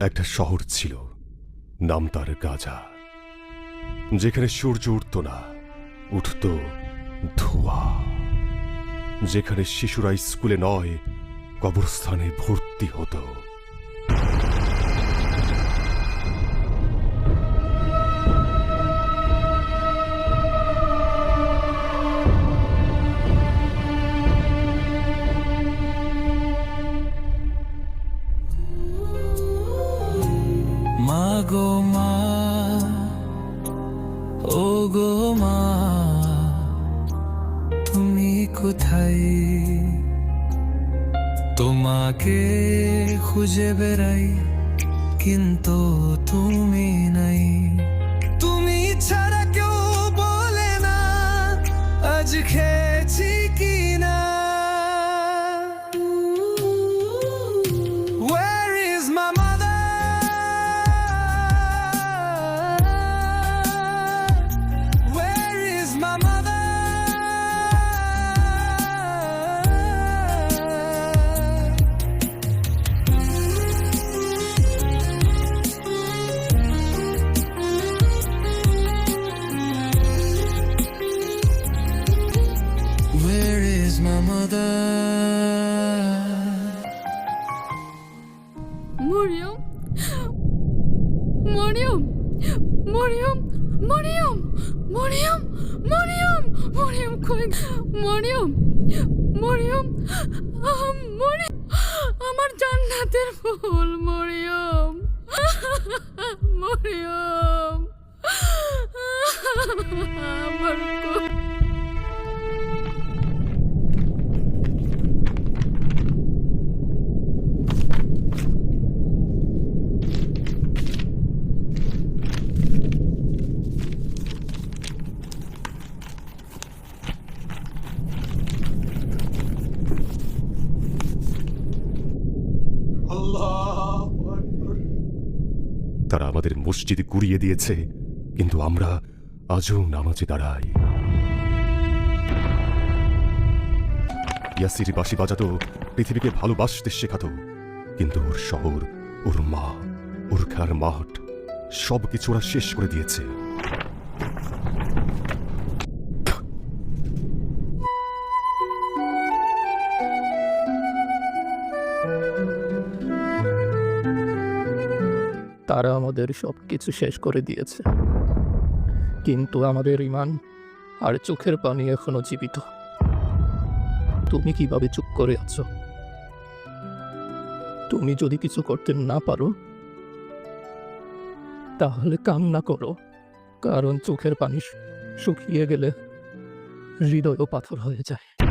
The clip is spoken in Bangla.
একটা শহর ছিল, নাম তার গাজা, যেখানে সূর্য উঠত না, উঠত ধোয়া। যেখানে শিশুরা স্কুলে নয়, কবরস্থানে ভর্তি হতো। গো মা তুমি কোথায়? তোমাকে খুঁজে বেড়াই কিন্তু তুমি নাই। Where is my mother? Mariam Mariam Mariam Mariam Mariam Mariam Mariam কই মরিয়ম মরিয়ম মরিয়ম আমার জান্নাতের ফুল মরিয়ম মরিয়ম আমার কই তারা আমাদের মসজিদে কুড়িয়ে দিয়েছে, কিন্তু আমরা আজও নামাজে দাঁড়াই। ইয়াসির বাসি বাজাতো, পৃথিবীকে ভালোবাসতে শেখাত, কিন্তু ওর শহর, ওর মা, ওর খেলার মাঠ সব কিছু ওরা শেষ করে দিয়েছে। তারা আমাদের সব কিছু শেষ করে দিয়েছে। কিন্তু আমাদের ইমান আর চোখের পানি এখনও জীবিত। তুমি কীভাবে চুপ করে আছো? তুমি যদি কিছু করতে না পারো, তাহলে কান্না করো। কারণ চোখের পানি শুকিয়ে গেলে হৃদয়ও পাথর হয়ে যায়।